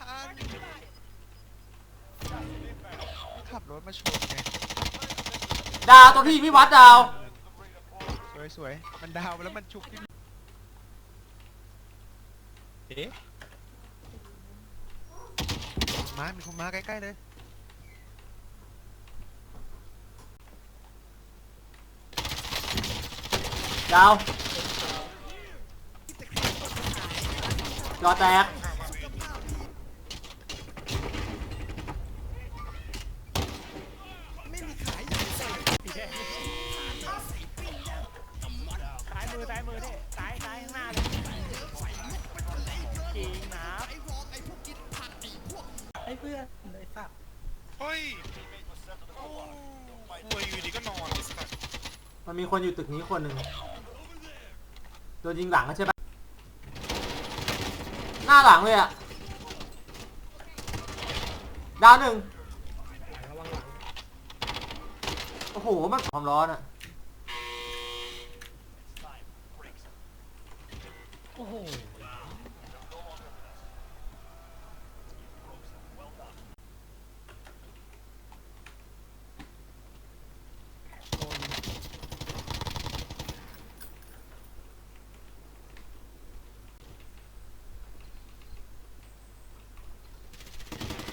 ทางขับรถมาชนไงดาวตัวพี่พี่วัดดาว สวยสวยๆมันดาวแล้วมันชุบที่เอ๊ะมามีคนมาใกล้ๆเลยดาวจอแตก ซ้ายมือซ้ายมือนี่ซ้ายซ้ายข้างหน้าเลยจริงนะไอ้เพื่อนไอ้สัตว์เฮ้ยโอ้ป่วยอยู่ดีก็นอนไอ้สัสมันมีคนอยู่ตึกนี้คนหนึ่งโดนยิงหลังใช่ปะหน้าหลังเลยอะดาวหนึ่งโอ้โห มันความร้อนอะ อ้โห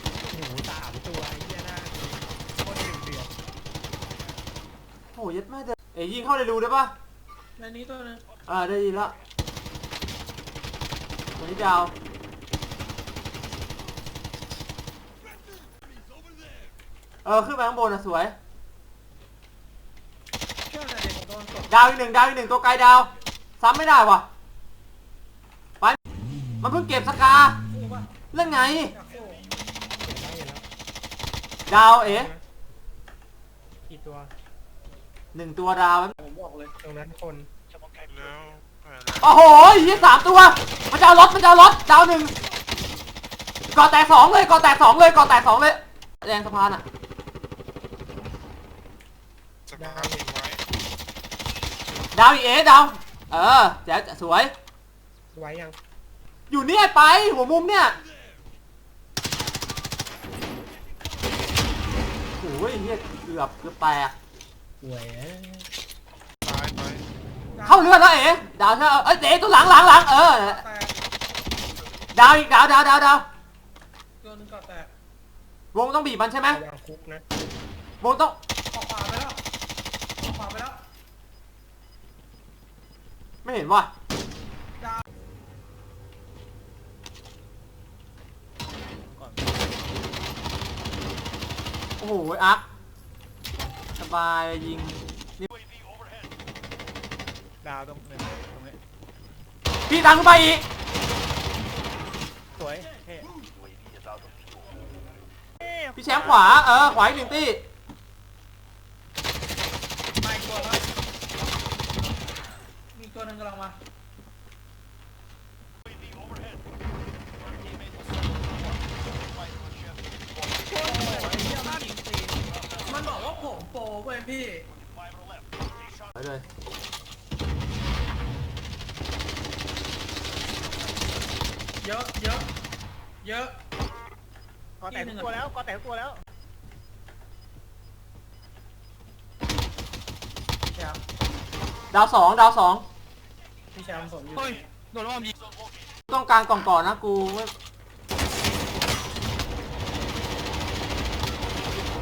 โอ้โหสามตัวไอ้เหี้ยหน้าโคตรเดือดโอ้โหยัดแม่เดินเอ้ยยิงเข้าในรูได้ปะในนี้ตัวนึงอ่าได้ยินแล้ว ตัวนี้ดาวเออขึ้นไปข้างบนอะสวยเชื่ออะไรของโดนตกดาวอีกหนึ่งดาวอีกหนึ่งตัวไกลดาว ซ้ำไม่ได้ว่ะไปมันเพิ่งเก็บสกาสู้ป่ะเรื่องไงอยากสู้เห็นแล้วเห็นแล้วดาวเอ๋กี่ตัวหนึ่งตัวดาว ผมบอกเลยตรงนั้นคนแล้วไปแล้ว โอ้โหยี่สามตัว มันจะเอารถมันจะเอารถดาวหนึ่งก่อแตกสองเลยก่อแตกสองเลยก่อแตกสองเลยแดงสะพานอะสภาพทิ้งไว้ดาวอีกเอ๋ดาวเออแจ๋วสวย ไว้ยังอยู่เนี่ยไปหัวมุมเนี่ยโอ้ยเฮียเกือบเกือบแตกหวยตายไป เข้าเลือดแล้วเอ๋ดาวใช่ไหมเอ้ยเอ๋ตัวหลังหลังหลังเออ แตกดาวอีกดาวดาวดาวดาวตัวนึงก็แตกวงต้องบีบมันใช่ไหมระวังคุกนะวงต้อง ออกขวาไปแล้วออกขวาไปแล้วไม่เห็นว่ะดาวโอ้โหอัพสบายยิง ดาวตรงนี้ตรงนี้พี่ตังขึ้นไปอีก สวยเท่พี่แชมป์ขวา เออ ขวาอีกหนึ่งตี้ไม่กลัวแล้วมีตัวนึงกำลังมาโอ้โหไอ้เหี้ยมันยิงตีนมันบอกว่าผมโปรเว้ยพี่ ไปเลย เยอะเยอะเยอะก็แตกทุกตัวแล้วก็แตกทุกตัวแล้วแชมป์ดาวสองดาวสองพี่แชมป์ผมอยู่เฮ้ยโดนอ้อมยิงต้องการกล่องก่อนนะกูไม่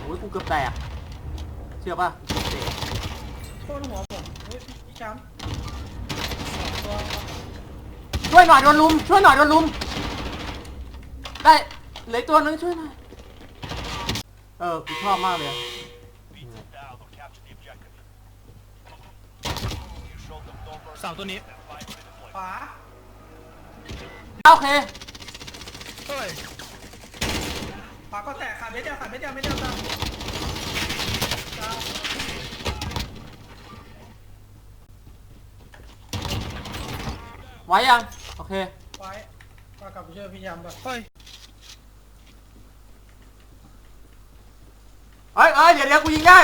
โอ้ยกูเกือบแตกเชื่อป่ะเกือบแตกโค่นหัวผมเฮ้ยพี่แชมป์สองตัว ช่วยหน่อยโดนลุม ช่วยหน่อยโดนลุม ได้เหลืออกตัวนึงช่วยหน่อย เออกูชอบมากเลย สามตัวนี้ขวาโอเค เฮ้ยขวาก็แตกขาดเม็ดเดียวขาดเม็ดเดียวเม็ดเดียวตามตามไว้ยัง โอเค ไว้มากลับไปช่วยพี่แชมป์ป่ะเฮ้ยเอ้ยเอ้ยเดี๋ยวเดี๋ยวกูยิงได้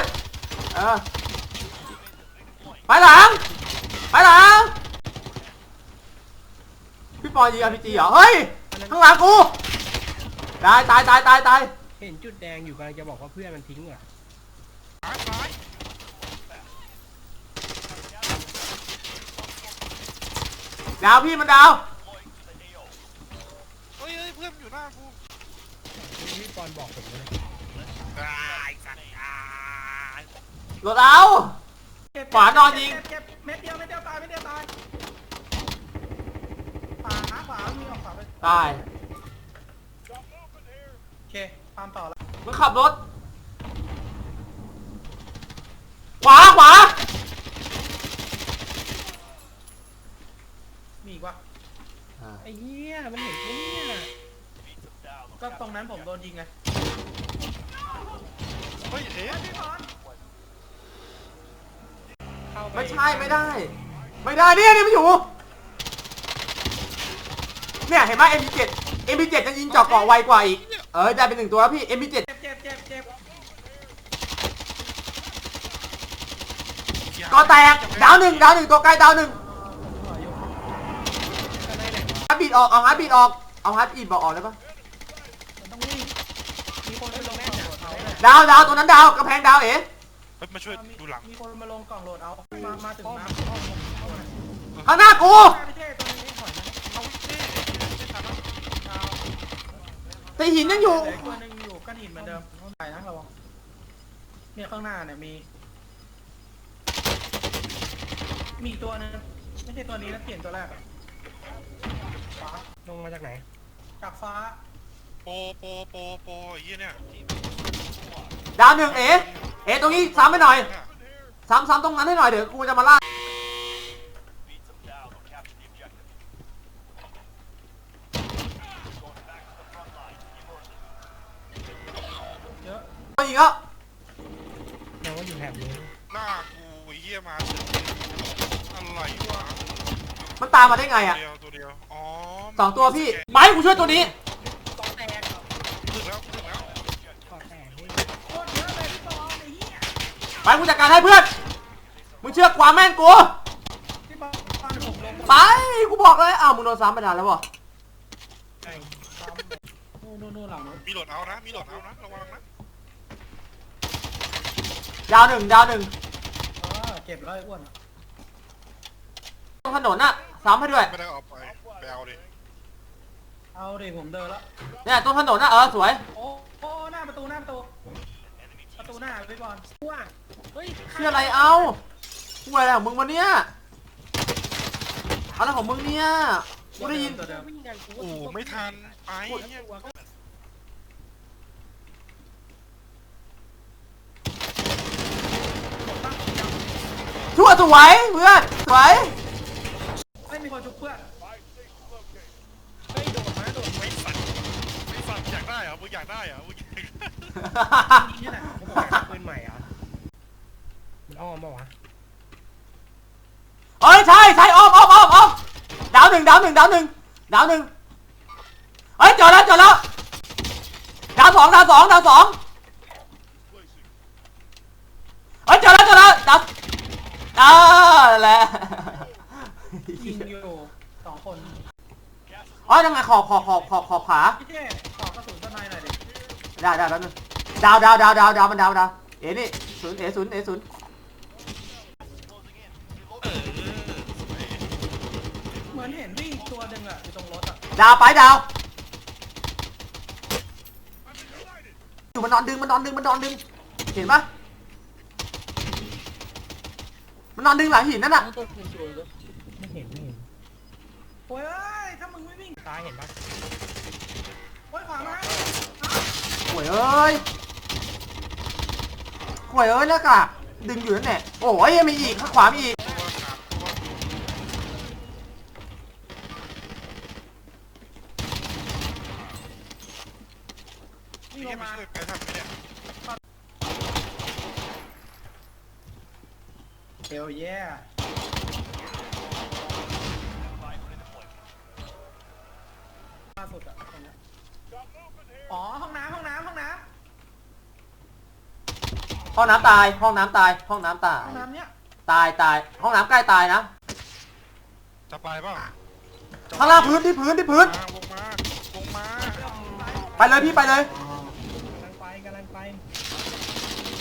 เออไปหลัง ไปหลัง พี่ปอยยิงอาร์พีจีเหรอ เฮ้ย ข้างหลังกู ตายตายตายตายตายเห็นจุดแดงอยู่กำลังจะบอกว่าเพื่อนมันทิ้งอะซ้ายซ้าย ดาวพี่มันดาว เฮ้ยเฮ้ยเพื่อนอยู่หน้ากูพี่ปอนบอกผมเลยตายสัตว์ตายรถเอาเก็บขวานอนยิง เก็บเก็บเม็ดเดียวเม็ดเดียวตายเม็ดเดียวตายขวาขวามีออกขวาไปตาย โอเคตามต่อแล้วมึงขับรถ ขวาขวา มีอีกวะไอ้เหี้ยมันเห็นกูเนี่ยก็ตรงนั้นผมโดนยิงไงเฮ้ยเอ๊ะพี่บอลเข้าปไม่ใช่ไม่ได้ ไม่ได้เนี่ยนี่มันอยู่ เนี่ยเห็นไหม MP7 MP7 จะยิงเจาะเกาะไวกว่าอีก เออได้เป็นหนึ่งตัวแล้วพี่ MP7 เจ็บเจ็บเจ็บเจ็บก็แตกดาวหนึ่งดาวหนึ่งตัวใกล้ดาวหนึ่งฮา ร์ดบีดออก เอาฮาร์ดบีดออก เอาฮาร์ดบีดบอกออกได้ปะมันต้องวิ่งมีคนไปลงกล่องโหลดเอาเลยดาวดาวตัวนั้นดาวกระแพงดาวเอ๋เฮ้ยมาช่วยดูหลังมีคนมาลงกล่องโหลดเอา มา มาถึงน้ำอ้อมเข้ามาข้างหน้ากูไม่ใช่ตัวนี้ถอยนะเอานี่ไม่ทันแล้วเอาตีหินยังอยู่ เหลืออีกตัวหนึงอยู่ก้อนหินเหมือนเดิมใส่นะระวังเนี่ยข้างหน้าเนี่ยมี มีอีกตัวหนึงไม่ใช่ตัวนี้นะเปลี่ยนตัวแรกอะ ฟ้าลงมาจากไหน จากฟ้าโปโปโปโปไอ้เหี้ยเนี่ยดาวหนึ่งเอ๋เอ๋ตรงนี้ซ้ำไปหน่อยซ้ำซ้ำตรงนั้นให้หน่อยเดี๋ยวกูจะมาล่าเยอะเอาอีกแล้วแปลว่าอยู่แถบนี้หน้ากูไอ้เหี้ยมาอะไรวะ มันตามมาได้ไงตัวอะเดียวตัวเดียวอ๋อสองตัวพี่ไปกูช่วยตัวนี้ถึงแล้วถึงแล้วขอแตกเฮ้ยโคตรเยอะเลยพี่บอลไอ้เหี้ยไปกูจัดการให้เพื่อนมึงเชื่อความแม่นกูพี่บอลฟันผมลงไปกูบอกเลยอ้าวมึงโดนซ้ำไปนานแล้ววะไอ้นู่นนู่นนู่นหลังนู้นมีโหลดเอานะมีโหลดเอานะระวังนะดาวหนึ่งดาวหนึ่งเออเก็บแล้วไอ้อ้วนอะ ตรงถนนน่ะ ซ้ำให้ด้วย ไม่ได้เอาไปไปเอาดิเอาดิผมเดินแล้วเนี่ยตรงถนนน่ะเออสวย โอ้โอ้หน้าประตูหน้าประตู ประตูหน้าพี่บอลว่าเฮ้ยเชื่ออะไรเอากูอะไรของมึงวะเนี่ยอะไรของมึงเนี่ยกูได้ยิน ตัวเดิมวิ่งกันกูโอ้ไม่ทันไปเหี้ยชั่วสวยเพื่อนสวยไม่มีคนชุบเพื่อนเฮ้ยโดดมาโดดไม่สั่นไม่สั่นอยากได้เหรอมึงอยากได้เหรอมึงอยากได้ยิงนี่แหละเขาบอกหาปืนใหม่เหรอะมันอ้อมปะวะเอ้ยใช่ใช่ออฟออฟออฟออฟดาวหนึ่งดาวหนึ่งดาวหนึ่งดาวหนึ่งเฮ้ยจอดแล้วจอดแล้วดาวสองดาวสองดาวสองเฮ้ยจอดแล้วจอดแล้วดาวอ่านั่นแหละ ยิงอยู่สองคนอ๋อยังไงขอขอขอขอขอขาพี่เท่ขอกระสุนสไนหน่อยดิได้ได้แล้วนึงดาวดาวดาวดาวดาวมันดาวดาวเอ๋นี่ศูนย์เอ๋ศูนย์เอ๋ศูนย์เออเหมือนเห็นวิ่งตัวหนึ่งอะอยู่ตรงรถอะดาวไปดาวอยู่มันนอนดึงมันนอนดึงมันนอนดึง เห็นปะมันนอนดึงหลังหินนั่นน่ะ ไม่เห็นไม่เห็นโอ้ยเอ้ยถ้ามึงไม่วิ่งตายเห็นปะโอ้ยขวามาห่วยเอ้ยห่วยเอ้ยแล้วกะดึงอยู่นั่นแหละโอ้ยยังมีอีกข้างขวามีอีกตัวขาดตัววิ่งลนี่งมามาช่วยไปทำไมเนี่ยเฮลเย่ล่าสุดอะตรงเนี้ยอ๋อห้องน้ำห้องน้ำห้องน้ ห้องน้ำตาย ห้องน้ำตาย ห้องน้ำตาำยห้องน้ำเนี้ยตายตาย ห้องน้ำใกล้ตายนะ จะไปเปล่าข้างล่างพื้นที่พื้นที่พื้นมาวงมาวงมาซ้ายไปเลยพี่ไปเลย